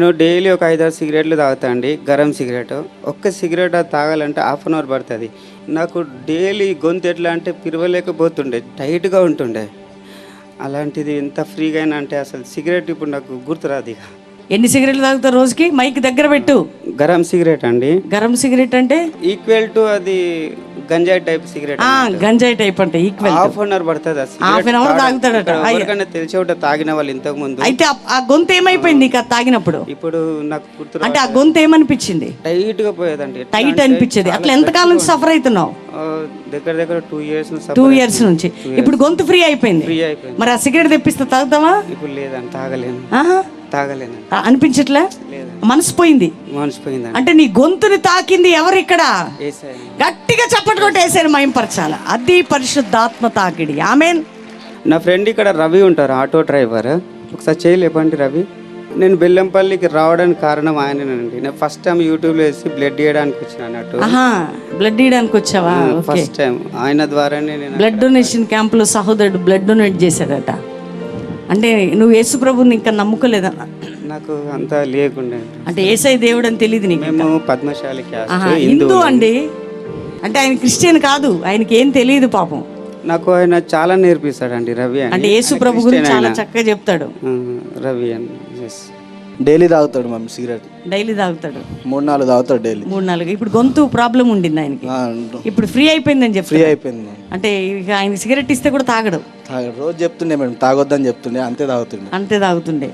నేను డైలీ ఒక ఐదారు సిగరెట్లు తాగుతా అండి గరం సిగరెట్. ఒక్క సిగరెట్ తాగాలంటే హాఫ్ అన్ అవర్ పడుతుంది. నాకు డైలీ గొంతు ఎట్లా అంటే పిరవలేకపోతుండే టైట్గా ఉంటుండే. అలాంటిది ఎంత ఫ్రీగా అయినా అంటే అసలు సిగరెట్ ఇప్పుడు నాకు గుర్తురాదు ఇక. ఎన్ని సిగరెట్లు తాగుతావు రోజుకి? మైక్ దగ్గర పెట్టు. గరం సిగరెట్ అండి. గరం సిగరెట్ అంటే? ఈక్వల్ టు అది గంజాయి టైప్ సిగరెట్ ఆ గంజాయి టైప్ అంటే ఈక్వల్ హాఫ్ అన్ అవర్ పడుతుంది Half an hour తాగుతాడట. ఎవరికైనా తెలిసే ఉంటే తాగిన వాళ్ళు ఇంతకు ముందు. అయితే ఆ- గొంతు ఏమైపోయింది నీకు అది తాగినప్పుడు? ఇప్పుడు నాకు గుర్తు అంటే ఆ గొంతు ఏమనిపించింది? టైట్గా పోయేదండి టైట్ అనిపించేది. అట్లా ఎంతకాలం నుంచి సఫర్ అవుతున్నావు? దగ్గర దగ్గర టూ ఇయర్స్ టూ ఇయర్స్ నుంచి. ఇప్పుడు గొంతు ఫ్రీ అయిపోయింది. ఫ్రీ అయిపోయింది. మరి ఆ సిగరెట్ తెప్పిస్తే తాగుతావా? ఇప్పుడు లేదండి తాగలేను. తాగలేను. అనిపించట్లే? మనసు పోయింది మనిషిపోయిందండి అంటే నీ గొంతుని తాకింది ఎవరు ఇక్కడ? వేసాను గట్టిగా చప్పట్లు కొట్టేసారు మయంపరచాల అది పరిశుద్ధాత్మ తాకిడి. ఆమెన్. నా ఫ్రెండ్ ఇక్కడ రవి ఉంటారు ఆటో డ్రైవర్. ఒకసారి చేయలేపండి రవి. నేను బెల్లంపల్లికి రావడానికి కారణం ఆయనేనండి. నేను ఫస్ట్ టైం యూట్యూబ్లో వేసి బ్లడ్ ఇవ్వడానికి వచ్చిన అన్నట్టు. ఆహా బ్లడ్ ఇవ్వడానికి వచ్చావా? First time. ఆయన ద్వారానే నేను బ్లడ్ డొనేషన్ క్యాంపులో సహోదరుడు బ్లడ్ డొనేట్ చేశాడట. అంటే నువ్వు యేసు ప్రభుని ఇంకా నమ్ముకోలేదా? నాకు అంత లేకుండే. అంటే ఏసై దేవుడు అని తెలియదు నీకు మేము పద్మశాలి ఆహా, హిందూ అండి. అంటే ఆయన క్రిస్టియన్ కాదు ఆయనకి ఏం తెలియదు పాపం. నాకు ఆయన చాలా నేర్పిస్తాడండి రవి అని. అంటే యేసు ప్రభు గురించి చాలా చక్కగా చెప్తాడు. ఆ, రవి అని ఎస్ డైలీ తాగుతాడు మమ్మీ సిగరెట్. డైలీ తాగుతాడు. మూడు నాలుగు తాగుతాడు డైలీ. మూడు నాలుగు. ఇప్పుడు గొంతు ప్రాబ్లం ఉండింది ఆయనకి. ఇప్పుడు ఫ్రీ అయిపోయిందని ఫ్రీ చెప్తాడు అయిపోయింది. అంటే ఇక ఆయన సిగరెట్ ఇస్తే కూడా తాగడు. తాగాడు. రోజు చెప్తుండే మేడం తాగొద్దని చెప్తుండే అంతే తాగుతుండే. అంతే తాగుతుండే.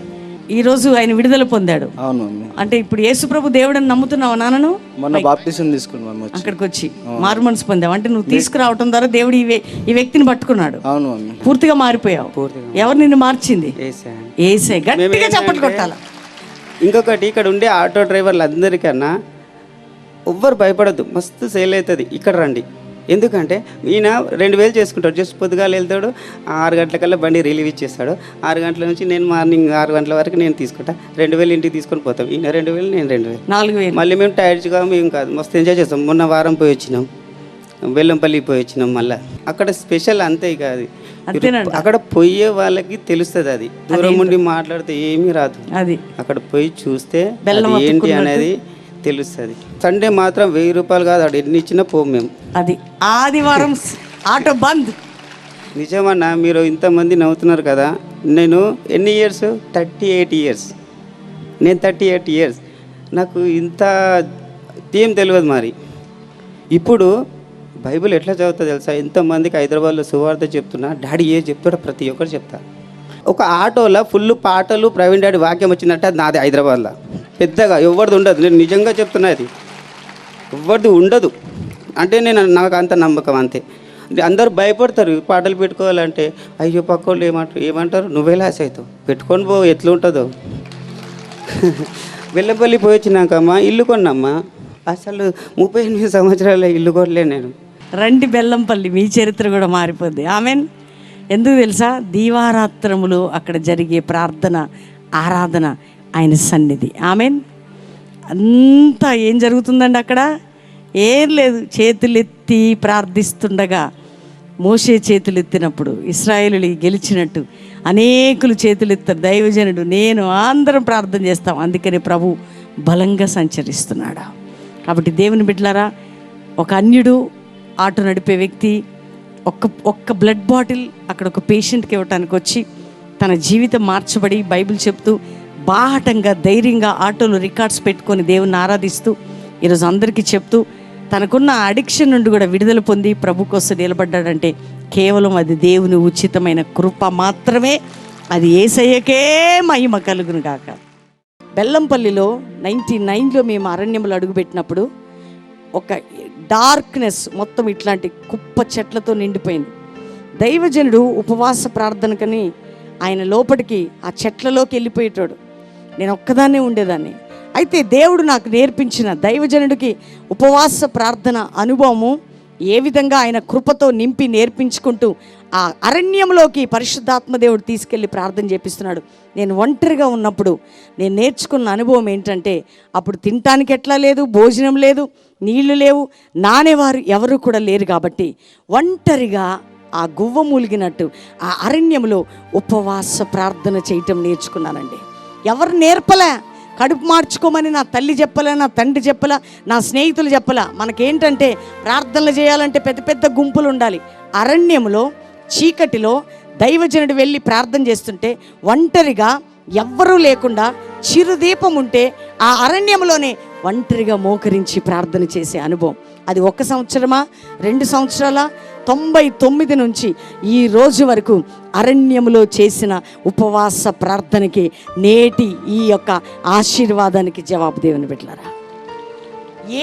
ఈ రోజు ఆయన విడుదల పొందాడు. అవును మమ్మీ. అంటే ఇప్పుడు యేసుప్రభు దేవుడని నమ్ముతున్నావా నాన్నను? మొన్న బాప్టిజం తీసుకుని మమ్మీ వచ్చి. అక్కడికి వచ్చి మారు మనసు పొందావు. అంటే నువ్వు తీసుకురావటం ద్వారా దేవుడు ఈ వ్య- ఈ వ్యక్తిని పట్టుకున్నాడు. అవును మమ్మీ. పూర్తిగా మారిపోయావు. పూర్తిగా. ఎవరు నిన్ను మార్చింది? ఏసే. గట్టిగా చప్పట్లు కొట్టాల? ఇంకొకటి ఇక్కడ ఉండే ఆటో డ్రైవర్లు అందరికన్నా ఎవ్వరు భయపడద్దు మస్తు సేల్ అవుతుంది. ఇక్కడ రండి. ఎందుకంటే ఈయన రెండు వేలు చేసుకుంటాడు. జస్ట్ పొద్దుగాలు వెళ్తాడు ఆరు గంటలకల్లా బండి రిలీవ్ ఇచ్చేస్తాడు. ఆరు గంటల నుంచి నేను మార్నింగ్ ఆరు గంటల వరకు నేను తీసుకుంటా. రెండు వేలు ఇంటికి తీసుకొని పోతాం. ఈయన రెండు వేలు నేను రెండు వేలు. నాలుగు వేలు. మళ్ళీ మేము టైర్డ్స్గా మేము కాదు మస్తు ఎంజాయ్ చేస్తాం. మొన్న వారం పోయి వచ్చినాం. బెల్లంపల్లి పోయి వచ్చినాం మళ్ళీ. అక్కడ స్పెషల్ అంతే ఇక అక్కడ పోయే వాళ్ళకి తెలుస్తుంది అది. దూరం ఉండి మాట్లాడితే ఏమీ రాదు. అది. అక్కడ పోయి చూస్తే ఏంటి. అనేది తెలుస్తుంది. సండే మాత్రం వెయ్యి రూపాయలు కాదు అక్కడ ఎన్ని ఇచ్చినా పోం మేము. అది. ఆదివారం ఆటో బంద్. నిజమన్నా మీరు ఇంతమంది నవ్వుతున్నారు కదా. నేను ఎన్ని ఇయర్స్? Thirty eight years. నేను థర్టీ ఎయిట్ ఇయర్స్. నాకు ఇంత ఏం తెలియదు మరి. ఇప్పుడు బైబిల్ ఎట్లా చదువుతా తెలుసా? ఎంతమందికి హైదరాబాద్లో సువార్త చెప్తున్నా డాడీ ఏ చెప్తాడో ప్రతి ఒక్కరు చెప్తా. ఒక ఆటోలో ఫుల్ పాటలు ప్రవీణ్ డాడీ వాక్యం వచ్చినట్టు అది నాది హైదరాబాద్లో. పెద్దగా ఎవరిది ఉండదు. నేను నిజంగా చెప్తున్నా అది ఎవరిది ఉండదు. అంటే నేను నాకు అంత నమ్మకం అంతే. అందరు అందరూ భయపడతారు పాటలు పెట్టుకోవాలంటే. అయ్యో పక్కోళ్ళు ఏమంటారు? ఏమంటారు? నువ్వే లాస్ అవుతావు. పెట్టుకొని పో ఎట్లుంటుందో. వెల్లపల్లి పోయి వచ్చినాకమ్మా ఇల్లు కొన్నమ్మా. అసలు ముప్పై ఎనిమిది సంవత్సరాల ఇల్లు కొనలే నేను. రండి బెల్లంపల్లి మీ చరిత్ర కూడా మారిపోద్ది. ఆమెన్. ఎందుకు తెలుసా? దీవారాత్రములు అక్కడ జరిగే ప్రార్థన ఆరాధన ఆయన సన్నిధి. ఆమెన్. అంతా ఏం జరుగుతుందండి అక్కడ? ఏం లేదు. చేతులెత్తి ప్రార్థిస్తుండగా మోసే చేతులెత్తినప్పుడు ఇస్రాయేలు గెలిచినట్టు అనేకులు చేతులెత్తారు. దైవజనుడు నేను అందరం ప్రార్థన చేస్తాం. అందుకని ప్రభు బలంగా సంచరిస్తున్నాడు. కాబట్టి దేవుని బిడ్డలారా ఒక అన్యుడు ఆటో నడిపే వ్యక్తి ఒక్క ఒక్క బ్లడ్ బాటిల్ అక్కడ ఒక పేషెంట్కి ఇవ్వటానికి వచ్చి తన జీవితం మార్చబడి బైబిల్ చెప్తూ బాహటంగా ధైర్యంగా ఆటోలో రికార్డ్స్ పెట్టుకొని దేవుని ఆరాధిస్తూ ఈరోజు అందరికీ చెప్తూ తనకున్న అడిక్షన్ నుండి కూడా విడుదల పొంది ప్రభు కోసం నిలబడ్డాడంటే కేవలం అది దేవుని ఉచితమైన కృప మాత్రమే. అది ఏసయ్యకే మహిమ కలుగును గాక. బెల్లంపల్లిలో నైంటీ నైన్లో మేము అరణ్యంలో అడుగుపెట్టినప్పుడు ఒక డార్క్నెస్ మొత్తం ఇట్లాంటి కుప్ప చెట్లతో నిండిపోయింది. దైవజనుడు ఉపవాస ప్రార్థనకని ఆయన లోపలికి ఆ చెట్లలోకి వెళ్ళిపోయేటాడు. నేను ఒక్కదాన్నే ఉండేదాన్ని. అయితే దేవుడు నాకు నేర్పించిన దైవజనుడికి ఉపవాస ప్రార్థన అనుభవము ఏ విధంగా ఆయన కృపతో నింపి నేర్పించుకుంటూ ఆ అరణ్యంలోకి పరిశుద్ధాత్మ దేవుడు తీసుకెళ్ళి ప్రార్థన చేపిస్తున్నాడు. నేను ఒంటరిగా ఉన్నప్పుడు నేను నేర్చుకున్న అనుభవం ఏంటంటే అప్పుడు తినటానికి ఎట్లా లేదు భోజనం లేదు నీళ్ళు లేవు నానేవారు ఎవరు కూడా లేరు కాబట్టి ఒంటరిగా ఆ గువ్వ మూలిగినట్టు ఆ అరణ్యంలో ఉపవాస ప్రార్థన చేయటం నేర్చుకున్నానండి. ఎవరు నేర్పలే? కడుపు మార్చుకోమని నా తల్లి చెప్పలే నా తండ్రి చెప్పలా నా స్నేహితులు చెప్పలా. మనకేంటంటే ప్రార్థనలు చేయాలంటే పెద్ద పెద్ద గుంపులు ఉండాలి. అరణ్యంలో చీకటిలో దైవజనుడు వెళ్ళి ప్రార్థన చేస్తుంటే ఒంటరిగా ఎవ్వరూ లేకుండా చిరుదీపం ఉంటే ఆ అరణ్యంలోనే ఒంటరిగా మోకరించి ప్రార్థన చేసే అనుభవం. అది ఒక సంవత్సరమా? రెండు సంవత్సరాల? తొంభై తొమ్మిది నుంచి ఈ రోజు వరకు అరణ్యంలో చేసిన ఉపవాస ప్రార్థనకి నేటి ఈ యొక్క ఆశీర్వాదానికి జవాబు దేవుని పెట్టారా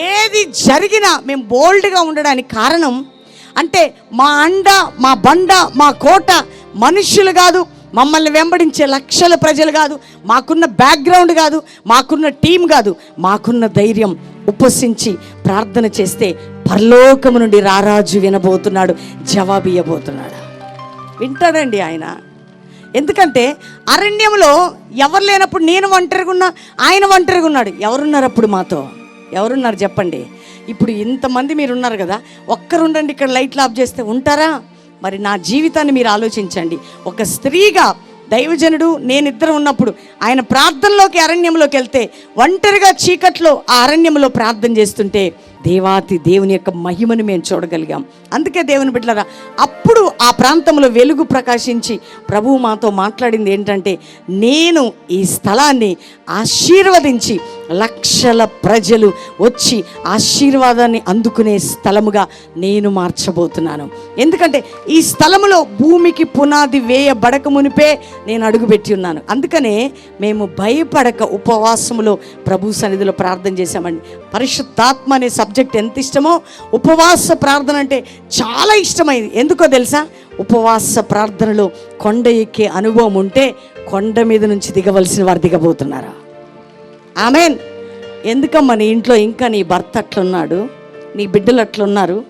ఏది జరిగినా మేము బోల్డ్గా ఉండడానికి కారణం అంటే మా అండ మా బండ మా కోట మనుష్యులు కాదు మమ్మల్ని వెంబడించే లక్షల ప్రజలు కాదు మాకున్న బ్యాక్గ్రౌండ్ కాదు మాకున్న టీం కాదు మాకున్న ధైర్యం ఉపసించి ప్రార్థన చేస్తే పరలోకము నుండి రారాజు వినబోతున్నాడు జవాబియ్యబోతున్నాడు వింటాడండి ఆయన. ఎందుకంటే అరణ్యంలో ఎవరు లేనప్పుడు నేను ఒంటరిగా ఉన్నా ఆయన ఒంటరిగా ఉన్నాడు ఎవరున్నారు అప్పుడు మాతో? ఎవరున్నారు చెప్పండి. ఇప్పుడు ఇంతమంది మీరు ఉన్నారు కదా ఒక్కరుండండి ఇక్కడ లైట్లు ఆఫ్ చేస్తే ఉంటారా? మరి నా జీవితాన్ని మీరు ఆలోచించండి. ఒక స్త్రీగా దైవజనుడు నేనిద్దరు ఉన్నప్పుడు ఆయన ప్రార్థనలోకి అరణ్యంలోకి వెళ్తే ఒంటరిగా చీకట్లో ఆ అరణ్యంలో ప్రార్థన చేస్తుంటే దేవాతి దేవుని యొక్క మహిమను మేము చూడగలిగాం. అందుకే దేవుని బిడ్డలరా అప్పుడు ఆ ప్రాంతంలో వెలుగు ప్రకాశించి ప్రభువు మాతో మాట్లాడింది ఏంటంటే నేను ఈ స్థలాన్ని ఆశీర్వదించి లక్షల ప్రజలు వచ్చి ఆశీర్వాదాన్ని అందుకునే స్థలముగా నేను మార్చబోతున్నాను. ఎందుకంటే ఈ స్థలములో భూమికి పునాది వేయబడక మునిపే నేను అడుగుపెట్టి ఉన్నాను. అందుకనే మేము భయపడక ఉపవాసములో ప్రభు సన్నిధిలో ప్రార్థన చేశామండి. పరిశుద్ధాత్మ అనే సబ్జెక్ట్ ఎంత ఇష్టమో ఉపవాస ప్రార్థన అంటే చాలా ఇష్టమైంది. ఎందుకో తెలుసా? ఉపవాస ప్రార్థనలో కొండ ఎక్కే అనుభవం ఉంటే కొండ మీద నుంచి దిగవలసిన వారు దిగబోతున్నారా? ఆమెన్. ఎందుకమ్మా నీ ఇంట్లో ఇంకా నీ భర్త అట్లున్నాడు? నీ బిడ్డలు అట్లున్నారు?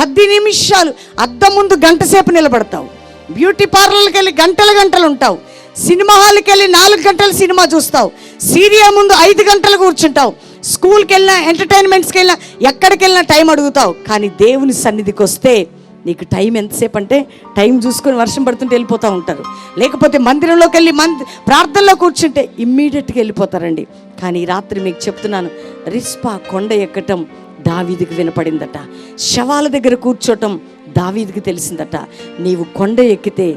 పది నిమిషాలు అద్దం ముందు గంట సేపు నిలబడతావు. బ్యూటీ పార్లర్కి వెళ్ళి గంటలు గంటలు ఉంటావు. సినిమా హాల్కి వెళ్ళి నాలుగు గంటలు సినిమా చూస్తావు. సీరియల్ ముందు ఐదు గంటలు కూర్చుంటావు. స్కూల్కి వెళ్ళినా ఎంటర్టైన్మెంట్స్కి వెళ్ళినా ఎక్కడికి వెళ్ళినా టైం అడుగుతావు. కానీ దేవుని సన్నిధికి వస్తే నీకు టైం ఎంతసేపు అంటే టైం చూసుకొని వర్షం పడుతుంటే వెళ్ళిపోతూ ఉంటారు. లేకపోతే మందిరంలోకి వెళ్ళి మంది ప్రార్థనలో కూర్చుంటే ఇమ్మీడియట్గా వెళ్ళిపోతారండి. కానీ ఈ రాత్రి మీకు చెప్తున్నాను రిస్పా కొండ ఎక్కటం దావీదికి వినపడిందట. శవాల దగ్గర కూర్చోటం దావీదికి తెలిసిందట. నీవు కొండ ఎక్కితే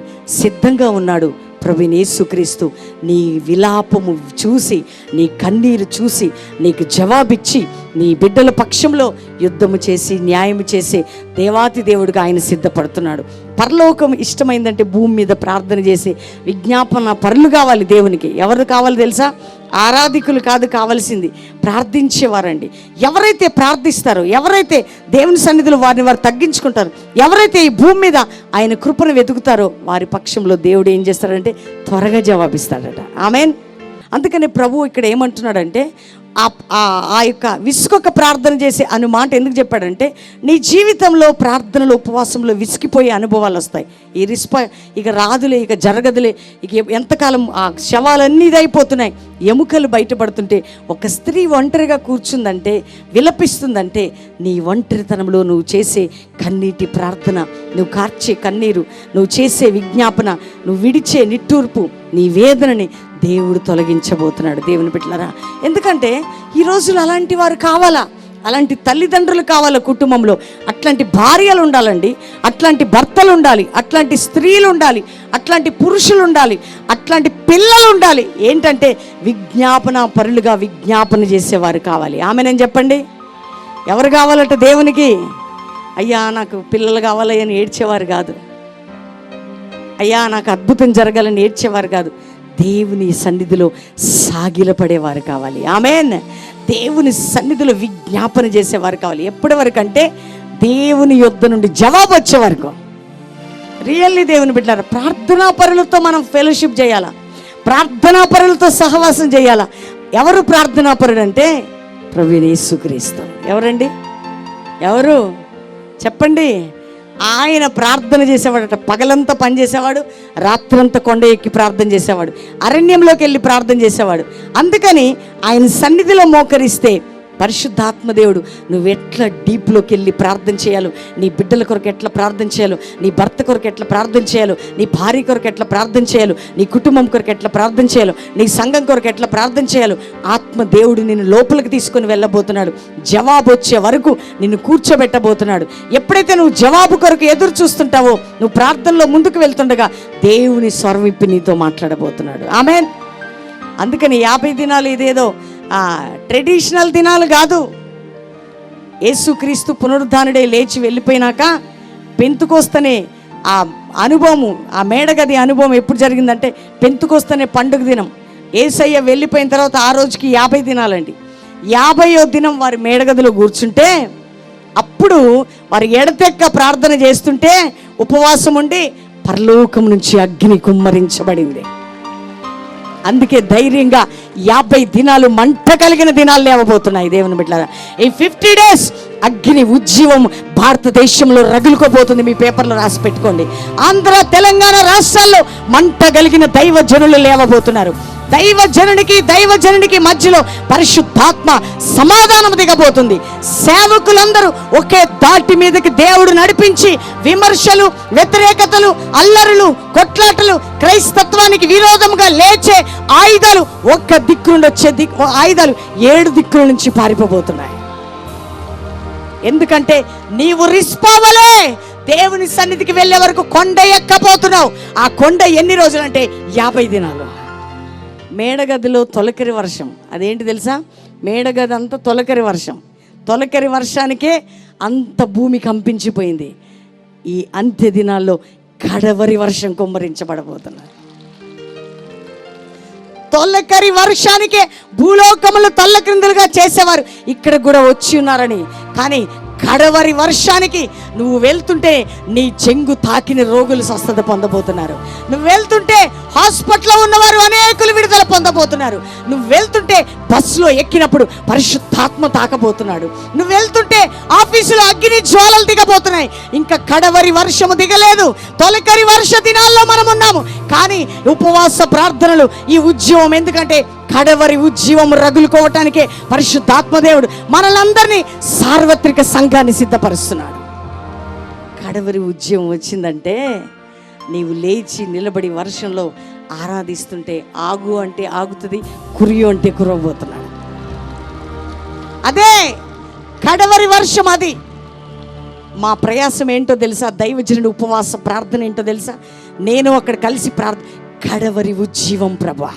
సిద్ధంగా ఉన్నాడు ప్రభుని యేసుక్రీస్తు నీ విలాపము చూసి నీ కన్నీరు చూసి నీకు జవాబిచ్చి నీ బిడ్డల పక్షంలో యుద్ధము చేసి న్యాయము చేసే దేవాతి దేవుడిగా ఆయన సిద్ధపడుతున్నాడు. పరలోకం ఇష్టమైందంటే భూమి మీద ప్రార్థన చేసే విజ్ఞాపన పరులు కావాలి దేవునికి. ఎవరు కావాలి తెలుసా? ఆరాధికులు కాదు కావాల్సింది ప్రార్థించేవారండి. ఎవరైతే ప్రార్థిస్తారో ఎవరైతే దేవుని సన్నిధిలో వారిని వారు తగ్గించుకుంటారో ఎవరైతే ఈ భూమి మీద ఆయన కృపను వెతుకుతారో వారి పక్షంలో దేవుడు ఏం చేస్తాడంటే త్వరగా జవాబిస్తాడట. ఆమెన్? అందుకని ప్రభు ఇక్కడ ఏమంటున్నాడంటే ఆ ఆ- యొక్క విసుకొక ప్రార్థన చేసే అను మాట ఎందుకు చెప్పాడంటే నీ జీవితంలో ప్రార్థనలో ఉపవాసంలో విసిగిపోయే అనుభవాలు వస్తాయి. ఈ రిస్ప ఇక రాదులే ఇక జరగదులే ఇక ఎంతకాలం ఆ శవాలన్నీ ఇదైపోతున్నాయి. ఎముకలు బయటపడుతుంటే ఒక స్త్రీ ఒంటరిగా కూర్చుందంటే విలపిస్తుందంటే నీ ఒంటరితనంలో నువ్వు చేసే కన్నీటి ప్రార్థన నువ్వు కార్చే కన్నీరు నువ్వు చేసే విజ్ఞాపన నువ్వు విడిచే నిట్టూర్పు నీ వేదనని దేవుడు తొలగించబోతున్నాడు. దేవుని బిడ్డలారా ఎందుకంటే ఈ రోజులు అలాంటి వారు కావాలా? అలాంటి తల్లిదండ్రులు కావాలి కుటుంబంలో? అట్లాంటి భార్యలు ఉండాలండి. అట్లాంటి భర్తలు ఉండాలి. అట్లాంటి స్త్రీలు ఉండాలి. అట్లాంటి పురుషులు ఉండాలి. అట్లాంటి పిల్లలు ఉండాలి. ఏంటంటే విజ్ఞాపన పరులుగా విజ్ఞాపన చేసేవారు కావాలి. ఆమెనని చెప్పండి? ఎవరు కావాలట దేవునికి? అయ్యా నాకు పిల్లలు కావాలి అని ఏడ్చేవారు కాదు. అయ్యా నాకు అద్భుతం జరగాలని ఏడ్చేవారు కాదు. దేవుని సన్నిధిలో సాగిలపడేవారు కావాలి. ఆమెన్. దేవుని సన్నిధిలో విజ్ఞాపన చేసేవారు కావాలి. ఎప్పటి వరకు అంటే దేవుని యుద్ధ నుండి జవాబు వచ్చే వరకు. రియల్లీ దేవుని బిడ్డారు ప్రార్థనా పరులతో మనం ఫెలోషిప్ చేయాలా? ప్రార్థనా పరులతో సహవాసం చేయాలా? ఎవరు ప్రార్థనా పరుడు అంటే ప్రవీణ్ యేసుక్రీస్తు. ఎవరండి? ఎవరు? చెప్పండి. ఆయన ప్రార్థన చేసేవాడట పగలంతా పని చేసేవాడు రాత్రంతా కొండ ఎక్కి ప్రార్థన చేసేవాడు అరణ్యంలోకి వెళ్ళి ప్రార్థన చేసేవాడు. అందుకని ఆయన సన్నిధిలో మోకరిస్తే పరిశుద్ధాత్మదేవుడు నువ్వు ఎట్లా డీప్లోకి వెళ్ళి ప్రార్థన చేయాలో నీ బిడ్డల కొరకు ఎట్లా ప్రార్థన చేయాలో నీ భర్త కొరకు ఎట్లా ప్రార్థన చేయాలో నీ భార్య కొరకు ఎట్లా ప్రార్థన చేయాలో నీ కుటుంబం కొరకు ఎట్లా ప్రార్థన చేయాలో నీ సంఘం కొరకు ఎట్లా ప్రార్థన చేయాలో ఆత్మదేవుడు నిన్ను లోపలికి తీసుకొని వెళ్ళబోతున్నాడు. జవాబు వచ్చే వరకు నిన్ను కూర్చోబెట్టబోతున్నాడు. ఎప్పుడైతే నువ్వు జవాబు కొరకు ఎదురు చూస్తుంటావో నువ్వు ప్రార్థనలో ముందుకు వెళ్తుండగా దేవుని స్వరం నీతో మాట్లాడబోతున్నాడు. ఆమె అందుకని యాభై దినాలు ఇదేదో ట్రెడిషనల్ దినాలు కాదు. యేసుక్రీస్తు పునరుద్ధానుడే లేచి వెళ్ళిపోయినాక పెంతుకొస్తనే ఆ అనుభవము ఆ మేడగది అనుభవం ఎప్పుడు జరిగిందంటే పెంతుకొస్తనే పండుగ దినం. ఏసయ్య వెళ్ళిపోయిన తర్వాత ఆ రోజుకి యాభై దినాలండి. యాభైయో దినం వారి మేడగదిలో కూర్చుంటే అప్పుడు వారు ఎడతెక్క ప్రార్థన చేస్తుంటే ఉపవాసం ఉండి పరలోకం నుంచి అగ్ని కుమ్మరించబడింది. అందుకే ధైర్యంగా యాభై దినాలు మంట కలిగిన దినాలు లేవబోతున్నాయి దేవుని బిడ్డ ఈ ఫిఫ్టీ డేస్ అగ్ని ఉజ్జీవం భారతదేశంలో రగులుకోబోతుంది. మీ పేపర్లో రాసి పెట్టుకోండి. ఆంధ్ర తెలంగాణ రాష్ట్రాల్లో మంట కలిగిన దైవ జనులు లేవబోతున్నారు. దైవ జనునికి దైవ మధ్యలో పరిశుద్ధాత్మ సమాధానం దిగబోతుంది. సేవకులందరూ ఒకే దాటి మీదకి దేవుడు నడిపించి విమర్శలు వ్యతిరేకతలు అల్లరులు కొట్లాటలు క్రైస్తత్వానికి విరోధంగా లేచే ఆయుధాలు ఒక్క దిక్కు నుండి వచ్చే దిక్కు ఆయుధాలు ఏడు దిక్కుల నుంచి పారిపోబోతున్నాయి. ఎందుకంటే నీవు రిస్పావలే. దేవుని సన్నిధికి వెళ్ళే వరకు కొండ ఎక్కబోతున్నావు. ఆ కొండ ఎన్ని రోజులంటే యాభై దినాలు. మేడగదిలో తొలకరి వర్షం. అదేంటి తెలుసా? మేడగది అంతా తొలకరి వర్షం. తొలకరి వర్షానికే అంత భూమి కంపించిపోయింది. ఈ అంత్య దినాల్లో కడవరి వర్షం కుమ్మరించబడబోతున్నారు తొలకరి వర్షానికే భూలోకములు తల్ల క్రిందులుగా చేసేవారు. ఇక్కడ కూడా వచ్చి ఉన్నారని. కానీ కడవరి వర్షానికి నువ్వు వెళ్తుంటే నీ చెంగు తాకిన రోగులు స్వస్థత పొందబోతున్నారు. నువ్వు వెళ్తుంటే హాస్పిటల్లో ఉన్నవారు అనేకులు విడుదల పొందబోతున్నారు. నువ్వు వెళ్తుంటే బస్సులో ఎక్కినప్పుడు పరిశుద్ధాత్మ తాకబోతున్నాడు. నువ్వు వెళ్తుంటే ఆఫీసులో అగ్ని జ్వాలలు దిగబోతున్నాయి. ఇంకా కడవరి వర్షము దిగలేదు. తొలకరి వర్ష దినాల్లో మనం ఉన్నాము కానీ ఉపవాస ప్రార్థనలు ఈ ఉద్యమం ఎందుకంటే కడవరి ఉజ్జీవం రగులుకోవటానికే పరిశుద్ధాత్మదేవుడు మనలందరినీ సార్వత్రిక సంఘాన్ని సిద్ధపరుస్తున్నాడు. కడవరి ఉద్యమం వచ్చిందంటే నీవు లేచి నిలబడి వర్షంలో ఆరాధిస్తుంటే ఆగు అంటే ఆగుతుంది కురియు అంటే కురవబోతున్నాడు. అదే కడవరి వర్షం అది. మా ప్రయాసం ఏంటో తెలుసా? దైవజనుడి ఉపవాస ప్రార్థన ఏంటో తెలుసా? నేను అక్కడ కలిసి ప్రార్థన కడవరి ఉజ్జీవం ప్రభా.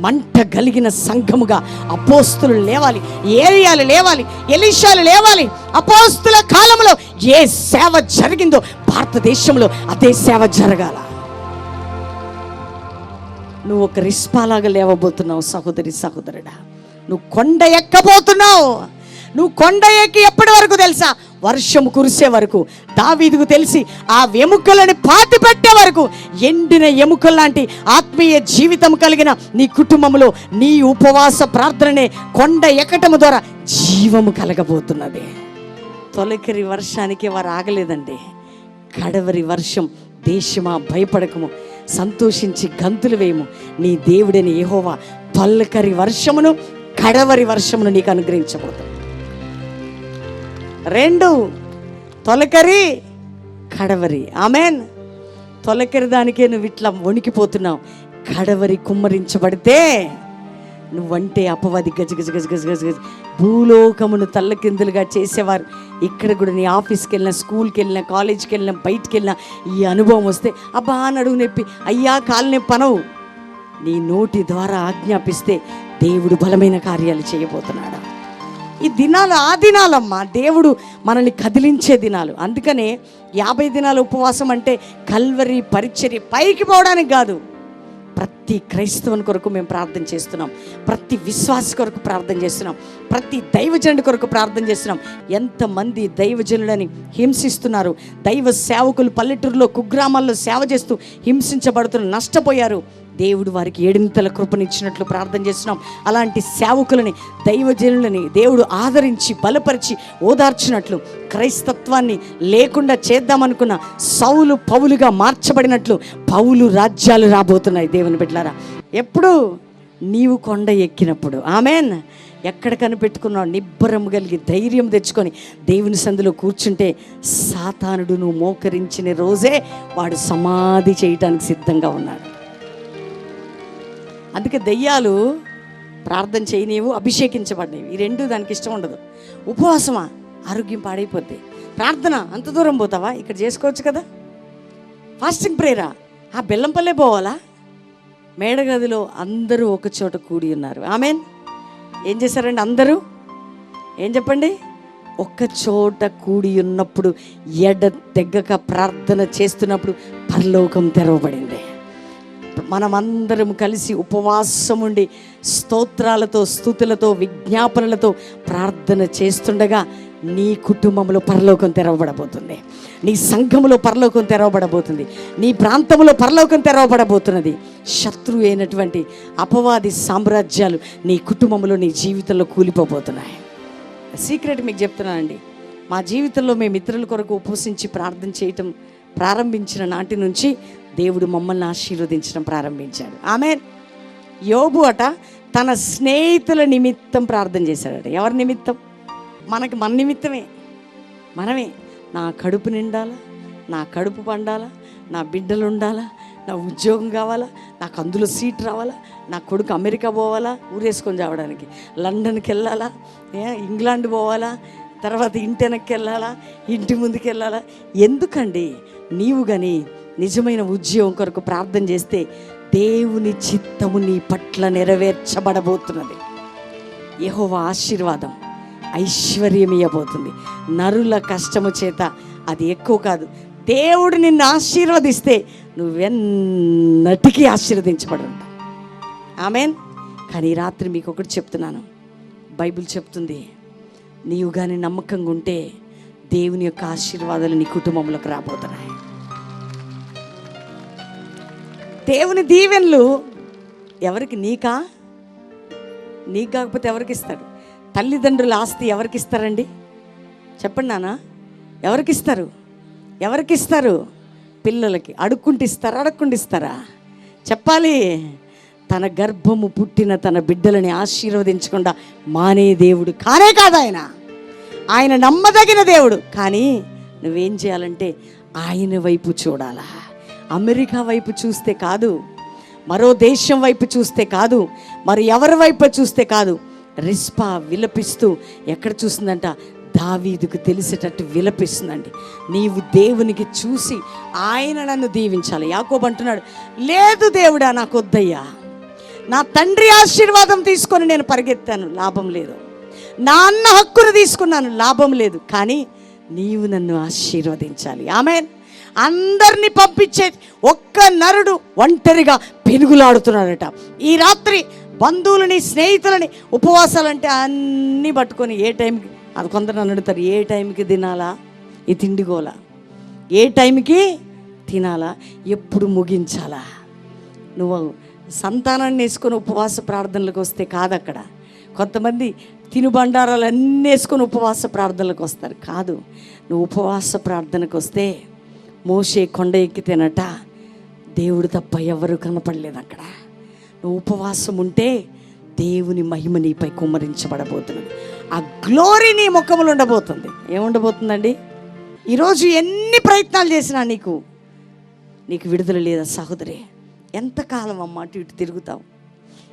మంట కలిగిన సంఘముగా అపోస్తులు లేవాలి ఏరియాలు లేవాలి ఎలిషాలు లేవాలి. అపోస్తుల కాలంలో ఏ సేవ జరిగిందో భారతదేశంలో అదే సేవ జరగాల. నువ్వు ఒక రిస్పాలాగా లేవబోతున్నావు సహోదరి సహోదరుడా. నువ్వు కొండ ఎక్కబోతున్నావు. నువ్వు కొండ ఎక్కి ఎప్పటి వరకు తెలుసా? వర్షం కురిసే వరకు దావీదుకు తెలిసి ఆ ఎముకలని పాతి పెట్టే వరకు ఎండిన ఎముకల లాంటి ఆత్మీయ జీవితం కలిగిన నీ కుటుంబంలో నీ ఉపవాస ప్రార్థననే కొండ ఎక్కటము ద్వారా జీవము కలగబోతున్నది. తొలకరి వర్షానికి వారు ఆగలేదండి. కడవరి వర్షం దేశమా భయపడకము సంతోషించి గంతులు వేయము. నీ దేవుడని ఏహోవా తొలకరి వర్షమును కడవరి వర్షమును నీకు అనుగ్రహించబోతుంది రెండు. తొలకరి కడవరి. ఆమెన్. తొలకరి దానికే నువ్వు ఇట్లా వణికిపోతున్నావు. కడవరి కుమ్మరించబడితే నువ్వంటే అపవాది గజ గజ గజ గజ గజ గజ. భూలోకమును తల్లకిందులుగా చేసేవారు. ఇక్కడ కూడా నీ ఆఫీస్కి వెళ్ళినా స్కూల్కి వెళ్ళినా కాలేజ్కి వెళ్ళినా బయటికి వెళ్ళినా ఈ అనుభవం వస్తే అబ్బా నడుగు నొప్పి. అయ్యా కాలు నొప్పనవు. నీ నోటి ద్వారా ఆజ్ఞాపిస్తే దేవుడు బలమైన కార్యాలు చేయబోతున్నాడా? ఈ దినాలు ఆ దినాలమ్మా దేవుడు మనల్ని కదిలించే దినాలు. అందుకనే యాభై దినాల ఉపవాసం అంటే కల్వరి పరిచర్య పైకి పోవడానికి కాదు ప్రతి క్రైస్తవుని కొరకు మేము ప్రార్థన చేస్తున్నాం ప్రతి విశ్వాస కొరకు ప్రార్థన చేస్తున్నాం ప్రతి దైవజనుడి కొరకు ప్రార్థన చేస్తున్నాం. ఎంతమంది దైవజనులని హింసిస్తున్నారు దైవ సేవకులు పల్లెటూరులో కుగ్రామాల్లో సేవ చేస్తూ హింసించబడుతున్న నష్టపోయారు దేవుడు వారికి ఏడింతల కృపనిచ్చినట్లు ప్రార్థన చేస్తున్నాం. అలాంటి సేవకులని దైవజనులని దేవుడు ఆదరించి బలపరిచి ఓదార్చినట్లు క్రైస్తత్వాన్ని లేకుండా చేద్దామనుకున్న సౌలు పౌలుగా మార్చబడినట్లు పౌలు రాజ్యాలు రాబోతున్నాయి దేవుని బిడ్డలారా. ఎప్పుడు నీవు కొండ ఎక్కినప్పుడు ఆమెన్. ఎక్కడ కనిపెట్టుకున్నావు? నిబ్బరం కలిగి ధైర్యం తెచ్చుకొని దేవుని సందులో కూర్చుంటే సాతానుడు నువ్వు మోకరించిన రోజే వాడు సమాధి చేయటానికి సిద్ధంగా ఉన్నాడు. అందుకే దెయ్యాలు ప్రార్థన చేయనివు అభిషేకించబడినవి. ఈ రెండు దానికి ఇష్టం ఉండదు. ఉపవాసమా? ఆరోగ్యం పాడైపోద్ది. ప్రార్థన అంత దూరం పోతావా? ఇక్కడ చేసుకోవచ్చు కదా. ఫాస్టింగ్ ప్రేయరా ఆ? బెల్లంపల్లే పోవాలా? మేడగదిలో అందరూ ఒక చోట కూడి ఉన్నారు. ఆమెన్ ఏం చేశారండి అందరూ? ఏం చెప్పండి? ఒక్క చోట కూడి ఉన్నప్పుడు ఎడ తెగ్గక ప్రార్థన చేస్తున్నప్పుడు పరలోకం తెరవబడింది. మనమందరం కలిసి ఉపవాసం ఉండి స్తోత్రాలతో స్థుతులతో విజ్ఞాపనలతో ప్రార్థన చేస్తుండగా నీ కుటుంబంలో పరలోకం తెరవబడబోతుంది. నీ సంఘములో పరలోకం తెరవబడబోతుంది. నీ ప్రాంతంలో పరలోకం తెరవబడబోతున్నది. శత్రువు అయినటువంటి అపవాది సామ్రాజ్యాలు నీ కుటుంబంలో నీ జీవితంలో కూలిపోబోతున్నాయి. సీక్రెట్ మీకు చెప్తున్నానండి మా జీవితంలో మేము ఇతరుల కొరకు ఉపవసించి ప్రార్థన చేయటం ప్రారంభించిన నాటి నుంచి దేవుడు మమ్మల్ని ఆశీర్వదించడం ప్రారంభించాడు. ఆమె యోబు అట తన స్నేహితుల నిమిత్తం ప్రార్థన చేశాడట. ఎవరి నిమిత్తం? మనకి మన నిమిత్తమే. మనమే. నా కడుపు నిండాలా? నా కడుపు పండాలా? నా బిడ్డలు ఉండాలా? నా ఉద్యోగం కావాలా? నాకు అందులో సీట్ రావాలా? నా కొడుకు అమెరికా పోవాలా? ఊరేసుకొని చావడానికి. లండన్కి వెళ్ళాలా? ఏ ఇంగ్లాండ్ పోవాలా? తర్వాత ఇంటి వెనక్కి వెళ్ళాలా? ఇంటి ముందుకు వెళ్ళాలా? ఎందుకండి? నీవు కానీ నిజమైన ఉద్యోగం కొరకు ప్రార్థన చేస్తే దేవుని చిత్తము నీ పట్ల నెరవేర్చబడబోతున్నది. యహోవ ఆశీర్వాదం ఐశ్వర్యం ఇవ్వబోతుంది నరుల కష్టము చేత అది ఎక్కువ కాదు. దేవుడు నిన్ను ఆశీర్వదిస్తే నువ్వెన్నటికీ ఆశీర్వదించబడి ఆమెన్. కానీ ఈ రాత్రి మీకు ఒకటి చెప్తున్నాను. బైబిల్ చెప్తుంది నీవు కానీ నమ్మకంగా ఉంటే దేవుని యొక్క ఆశీర్వాదాలు నీ కుటుంబంలోకి రాబోతున్నాయి. దేవుని దీవెన్లు ఎవరికి? నీకా? నీకు కాకపోతే ఎవరికి ఇస్తాడు తల్లిదండ్రుల ఆస్తి ఎవరికి ఇస్తారండి? చెప్పండి నాన్న. ఎవరికి ఇస్తారు? ఎవరికి ఇస్తారు? పిల్లలకి. అడుక్కుంటే ఇస్తారా అడగకుండా ఇస్తారా? చెప్పాలి. తన గర్భము పుట్టిన తన బిడ్డలని ఆశీర్వదించకుండా మానే దేవుడు కానే కాదు ఆయన. ఆయన నమ్మదగిన దేవుడు. కానీ నువ్వేం చేయాలంటే ఆయన వైపు చూడాలా. అమెరికా వైపు చూస్తే కాదు మరో దేశం వైపు చూస్తే కాదు మరి ఎవరి వైపు చూస్తే కాదు రిస్పా విలపిస్తూ ఎక్కడ చూసిందంట? దావీదుకు తెలిసేటట్టు విలపిస్తుందండి. నీవు దేవునికి చూసి ఆయన నన్ను దీవించాలి. యాకోబు అంటున్నాడు లేదు దేవుడా నాకు వద్దయ్యా నా తండ్రి ఆశీర్వాదం తీసుకొని నేను పరిగెత్తాను లాభం లేదు. నా అన్న హక్కును తీసుకున్నాను లాభం లేదు. కానీ నీవు నన్ను ఆశీర్వదించాలి. ఆమె అందరినీ పంపించేది. ఒక్క నరుడు ఒంటరిగా పెనుగులాడుతున్నాడట. ఈ రాత్రి బంధువులని స్నేహితులని ఉపవాసాలంటే అన్నీ పట్టుకొని ఏ టైంకి అది కొందరు నన్ను అడుగుతారు ఏ టైంకి తినాలా? ఈ తిండిగోలా ఏ టైంకి తినాలా? ఎప్పుడు ముగించాలా? నువ్వు సంతానాన్ని వేసుకొని ఉపవాస ప్రార్థనలకు వస్తే కాదు అక్కడ కొంతమంది తినుబండారాలు అన్నీ వేసుకొని ఉపవాస ప్రార్థనలకు వస్తారు. కాదు నువ్వు ఉపవాస ప్రార్థనకు వస్తే మోసే కొండ ఎక్కితేనట దేవుడు తప్ప ఎవరు కనపడలేదు అక్కడ. నువ్వు ఉపవాసం ఉంటే దేవుని మహిమ నీపై కుమ్మరించబడబోతున్నది. ఆ గ్లోరీ నీ ముఖములు ఉండబోతుంది. ఏముండబోతుందండి? ఈరోజు ఎన్ని ప్రయత్నాలు చేసినా నీకు నీకు విడుదల లేదా సహోదరి? ఎంతకాలం అమ్మ అటు ఇటు తిరుగుతావు?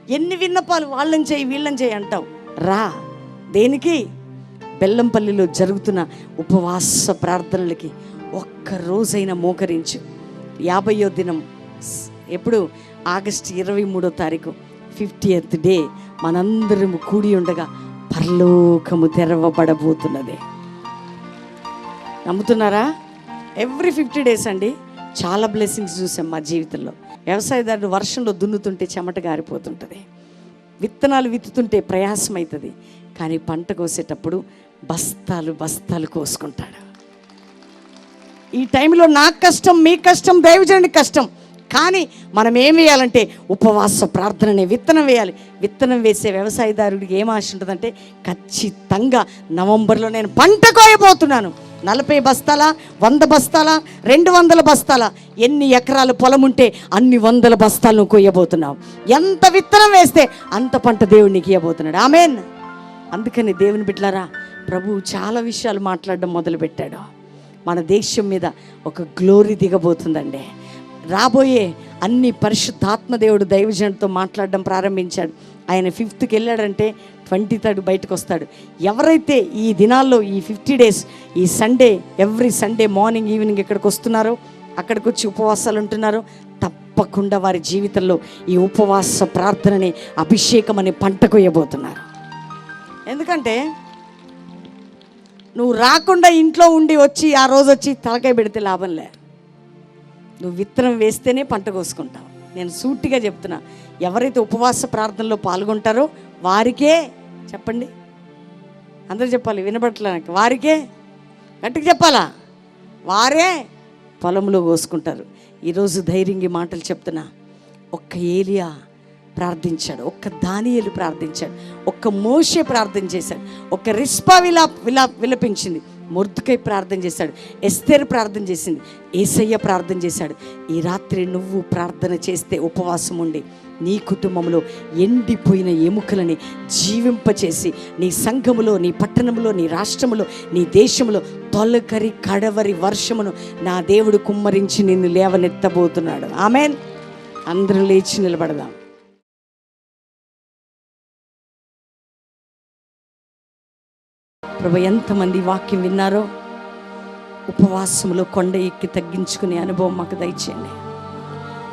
ఎన్ని విన్నపాలు వాళ్ళని చేయి వీళ్ళని చేయి అంటావు? రా. దేనికి? బెల్లంపల్లిలో జరుగుతున్న ఉపవాస ప్రార్థనలకి ఒక్క రోజైనా మోకరించు యాభయో దినం ఎప్పుడు? ఆగస్ట్ ఇరవై మూడో తారీఖు ఫిఫ్టీయత్ డే మనందరము కూడి ఉండగా పరలోకము తెరవబడబోతున్నది. నమ్ముతున్నారా? ఎవ్రీ ఫిఫ్టీ డేస్ అండి చాలా బ్లెస్సింగ్స్ చూసాం మా జీవితంలో. వ్యవసాయదారుడు వర్షంలో దున్నుతుంటే చెమట గారిపోతుంటుంది. విత్తనాలు విత్తుతుంటే ప్రయాసం అవుతుంది కానీ పంట కోసేటప్పుడు బస్తాలు బస్తాలు కోసుకుంటాడు. ఈ టైంలో నాకు కష్టం మీ కష్టం దైవజనుడి కష్టం. కానీ మనం ఏం వేయాలంటే ఉపవాస ప్రార్థననే విత్తనం వేయాలి. విత్తనం వేసే వ్యవసాయదారుడికి ఏం ఆశ ఉంటుందంటే ఖచ్చితంగా నవంబర్లో నేను పంట కోయబోతున్నాను. నలభై బస్తాల వంద బస్తాల రెండు వందల బస్తాల? ఎన్ని ఎకరాలు పొలం ఉంటే అన్ని వందల బస్తాలను కొయ్యబోతున్నావు ఎంత విత్తనం వేస్తే అంత పంట దేవుడు నీకు ఇవ్వబోతున్నాడు ఆమెన్. అందుకని దేవుని బిడ్డలారా ప్రభువు చాలా విషయాలు మాట్లాడడం మొదలుపెట్టాడు. మన దేశం మీద ఒక గ్లోరీ దిగబోతుందండి. రాబోయే అన్ని పరిశుద్ధాత్మ దేవుడు దైవజనుడితో మాట్లాడడం ప్రారంభించాడు. ఆయన ఫిఫ్త్కి వెళ్ళాడంటే ట్వంటీ థర్డ్ బయటకు వస్తాడు ఎవరైతే ఈ దినాల్లో ఈ ఫిఫ్టీ డేస్ ఈ Sunday every Sunday morning evening ఇక్కడికి వస్తున్నారో అక్కడికి వచ్చి ఉపవాసాలు ఉంటున్నారో తప్పకుండా వారి జీవితంలో ఈ ఉపవాస ప్రార్థనని అభిషేకం అనే పంట కొయ్యబోతున్నారు. ఎందుకంటే నువ్వు రాకుండా ఇంట్లో ఉండి వచ్చి ఆ రోజు వచ్చి తలకాయ పెడితే లాభం లే. నువ్వు విత్తనం వేస్తేనే పంట కోసుకుంటావు. నేను సూటిగా చెప్తున్నా ఎవరైతే ఉపవాస ప్రార్థనలో పాల్గొంటారో వారికే చెప్పండి. అందరూ చెప్పాలి వినబడట్లే నాకు. వారికే గట్టిగా చెప్పాలా? వారే పొలంలో కోసుకుంటారు. ఈరోజు ధైర్యంగా మాటలు చెప్తున్నా. ఒక్క ఏలియా ప్రార్థించాడు. ఒక్క దానియలు ప్రార్థించాడు. ఒక్క మోషే ప్రార్థన చేశాడు. ఒక్క రిస్పా విలా విలా విలపించింది. మొర్దుకై ప్రార్థన చేశాడు. ఎస్తేర్ ప్రార్థన చేసింది. ఏసయ్య ప్రార్థన చేశాడు. ఈ రాత్రి నువ్వు ప్రార్థన చేస్తే ఉపవాసం ఉండి నీ కుటుంబంలో ఎండిపోయిన ఎముకలని జీవింపచేసి నీ సంఘములో నీ పట్టణంలో నీ రాష్ట్రములో నీ దేశంలో తొలకరి కడవరి వర్షమును నా దేవుడు కుమ్మరించి నిన్ను లేవనెత్తబోతున్నాడు. ఆమెన్. అందరూ లేచి నిలబడదాం. ప్రభు ఎంతమంది వాక్యం విన్నారో ఉపవాసములో కొండ ఎక్కి తగ్గించుకునే అనుభవం మాకు దయచేయండి.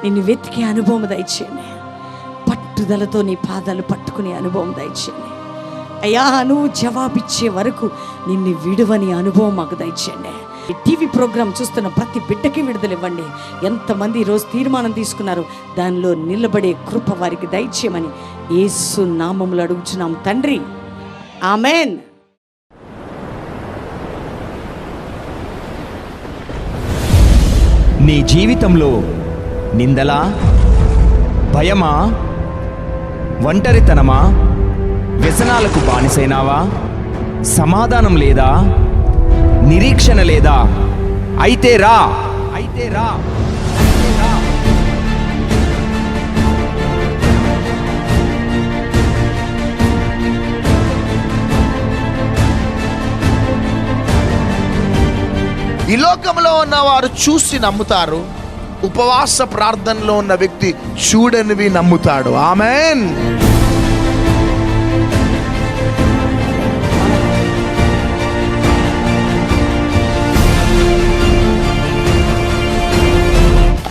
నిన్ను వెతికే అనుభవం దయచేయండి. పట్టుదలతో నీ పాదాలు పట్టుకునే అనుభవం దయచేయండి. అయ్యా నువ్వు జవాబిచ్చే వరకు నిన్ను విడువని అనుభవం మాకు దయచేయండి. టీవీ ప్రోగ్రాం చూస్తున్న ప్రతి బిడ్డకి విడుదల ఇవ్వండి. ఎంతమంది ఈరోజు తీర్మానం తీసుకున్నారు దానిలో నిలబడే కృప వారికి దయచేయమని ఏసు నామములు అడుగుచున్నాం. తండ్రి ఆమెన్. నీ జీవితంలో నిందలా భయమా ఒంటరితనమా వ్యసనాలకు బానిసైనావా సమాధానం లేదా నిరీక్షణ లేదా? అయితే రా. అయితే రా. ఈ లోకంలో ఉన్న వారు చూసి నమ్ముతారు. ఉపవాస ప్రార్థనలో ఉన్న వ్యక్తి చూడనివి నమ్ముతాడు. ఆమెన్.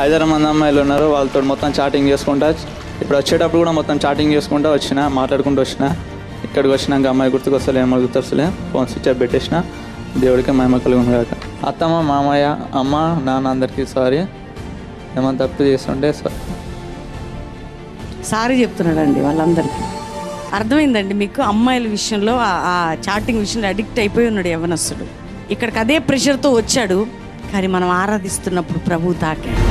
ఐదారు మంది అమ్మాయిలు ఉన్నారు. వాళ్ళతో మొత్తం చాటింగ్ చేసుకుంటా ఇప్పుడు వచ్చేటప్పుడు కూడా మొత్తం చాటింగ్ చేసుకుంటా వచ్చిన మాట్లాడుకుంటూ వచ్చిన. ఇక్కడికి వచ్చినాక అమ్మాయి గుర్తుకొస్తలే ఏమో గుర్తొస్తలే. ఫోన్ స్విచ్ ఆఫ్ పెట్టేసిన. దేవుడికి మహిమ కలుగును కాక అత్తమ్మ మామయ్య అమ్మ నాన్న అందరికీ సారీ. ఏమైనా తప్పు చేస్తుంటే సారీ సారీ చెప్తున్నాడండి వాళ్ళందరికీ. అర్థమైందండి మీకు? అమ్మాయిల విషయంలో ఆ- చాటింగ్ విషయంలో అడిక్ట్ అయిపోయి ఉన్నాడు యవనస్తుడు ఇక్కడికి అదే ప్రెషర్తో వచ్చాడు కానీ మనం ఆరాధిస్తున్నప్పుడు ప్రభు తాకాడు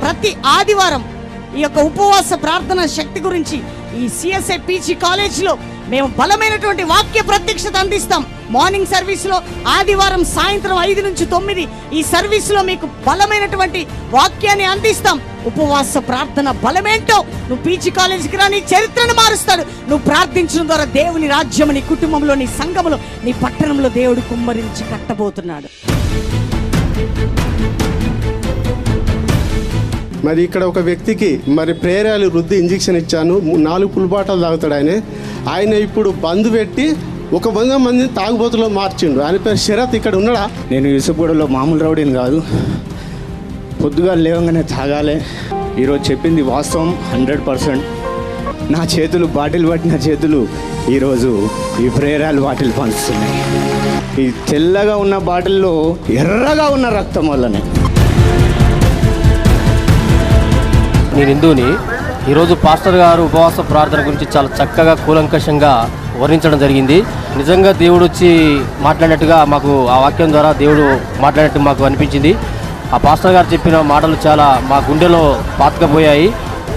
ప్రతి ఆదివారం ఈ యొక్క ఉపవాస ప్రార్థన శక్తి గురించి ఈ సిఎస్ఐ పీజీ కాలేజ్లో మేము బలమైనటువంటి వాక్య ప్రత్యక్షత అందిస్తాం. మార్నింగ్ సర్వీస్లో ఆదివారం సాయంత్రం ఐదు నుంచి తొమ్మిది ఈ సర్వీస్లో మీకు బలమైనటువంటి వాక్యాన్ని అందిస్తాం. ఉపవాస ప్రార్థన బలమేంటో నువ్వు పీజీ కాలేజీకి రా నీ చరిత్రను మారుస్తాడు. నువ్వు ప్రార్థించడం ద్వారా దేవుని రాజ్యం నీ కుటుంబంలో నీ సంఘంలో నీ పట్టణంలో దేవుడు కుమ్మరించి కట్టబోతున్నాడు. మరి ఇక్కడ ఒక వ్యక్తికి మరి ప్రేరాలు వృద్ధి ఇంజెక్షన్ ఇచ్చాను. ము- నాలుగు పులిబాటలు తాగుతాడు ఆయన. ఆయన ఇప్పుడు బంద్ పెట్టి ఒక వంద మంది తాగుబోతులో మార్చిండు. ఆయన పేరు శరత్ ఇక్కడ ఉన్నాడా? నేను యూసుఫ్గూడలో మామూలు రౌడీని కాదు. పొద్దుగా లేవగానే తాగాలి. ఈరోజు చెప్పింది వాస్తవం హండ్రెడ్ పర్సెంట్. నా చేతులు బాటిల్ పట్టిన చేతులు ఈరోజు ఈ ప్రేరాలు బాటిల్ పంచుతున్నాయి. ఈ తెల్లగా ఉన్న బాటిల్లో ఎర్రగా ఉన్న రక్తం వల్లనే. నేను హిందూని ఈరోజు పాస్టర్ గారు ఉపవాస ప్రార్థన గురించి చాలా చక్కగా కూలంకషంగా వర్ణించడం జరిగింది. నిజంగా దేవుడు వచ్చి మాట్లాడినట్టుగా మాకు ఆ వాక్యం ద్వారా దేవుడు మాట్లాడినట్టు మాకు అనిపించింది. ఆ పాస్టర్ గారు చెప్పిన మాటలు చాలా మా గుండెలో పాతకపోయాయి.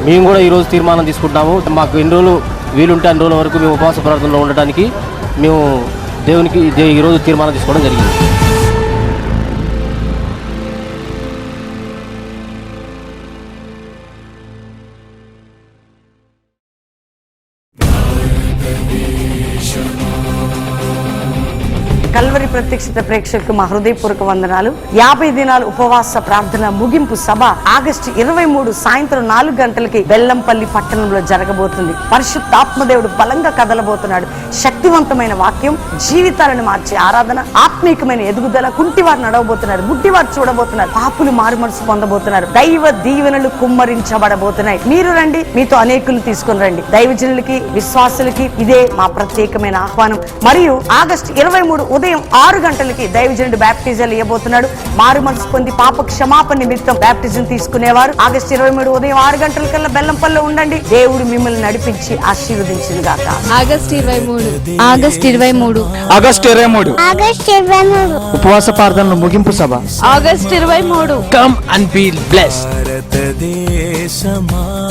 మేము కూడా ఈరోజు తీర్మానం తీసుకుంటాము మాకు ఎన్ని రోజులు వీలుంటే అన్ని రోజుల వరకు మేము ఉపవాస ప్రార్థనలో ఉండడానికి మేము దేవునికి దే- ఈరోజు తీర్మానం తీసుకోవడం జరిగింది. ప్రతిక్షిత ప్రేక్షకులకు మా హృదయపూర్వక వందనాలు. యాభై దినాలు ఉపవాస ప్రార్థన ముగింపు సభ ఆగస్టు ఇరవై మూడు సాయంత్రం నాలుగు గంటలకి బెల్లంపల్లి పట్టణంలో జరగబోతుంది. పరిశుద్ధాత్మదేవుడు బలంగా కదలబోతున్నాడు. శక్తివంతమైన వాక్యం జీవితాలను మార్చే ఆరాధన ఆత్మీకమైన ఎదుగుదల కుంటివారు నడవబోతున్నారు గుడ్డివారు చూడబోతున్నారు పాపులు మారు మనసు పొందబోతున్నారు దైవ దీవెనలు కుమ్మరించబడబోతున్నాయి. మీరు రండి మీతో అనేకులు తీసుకుని రండి. దైవజనులకి విశ్వాసులకి ఇదే మా ప్రత్యేకమైన ఆహ్వానం. మరియు ఆగస్టు ఇరవై మూడు ఉదయం ఆరు గంటలకి దైవజనుడు బ్యాప్టిజాలు ఇవ్వబోతున్నాడు. మారు మనసు పొంది పాప క్షమాపణ నిమిత్తం బ్యాప్టిజం తీసుకునేవారు. ఆగస్టు ఇరవై మూడు ఉదయం ఆరు గంటల కల్లా బెల్లంపల్లిలో ఉండండి. దేవుడు మిమ్మల్ని నడిపించి ఆశీర్వదించింది గాక. ఆగస్ట్ ఇరవై మూడు. ఆగస్ట్ ఇరవై మూడు. ఆగస్టు ఇరవై మూడు. ఆగస్ట్ ఇరవై మూడు. ఉపవాస ప్రార్థనలు ముగింపు సభ. ఆగస్ట్ ఇరవై మూడు. కమ్ అండ్ బీ బ్లెస్ భారతదేశమా?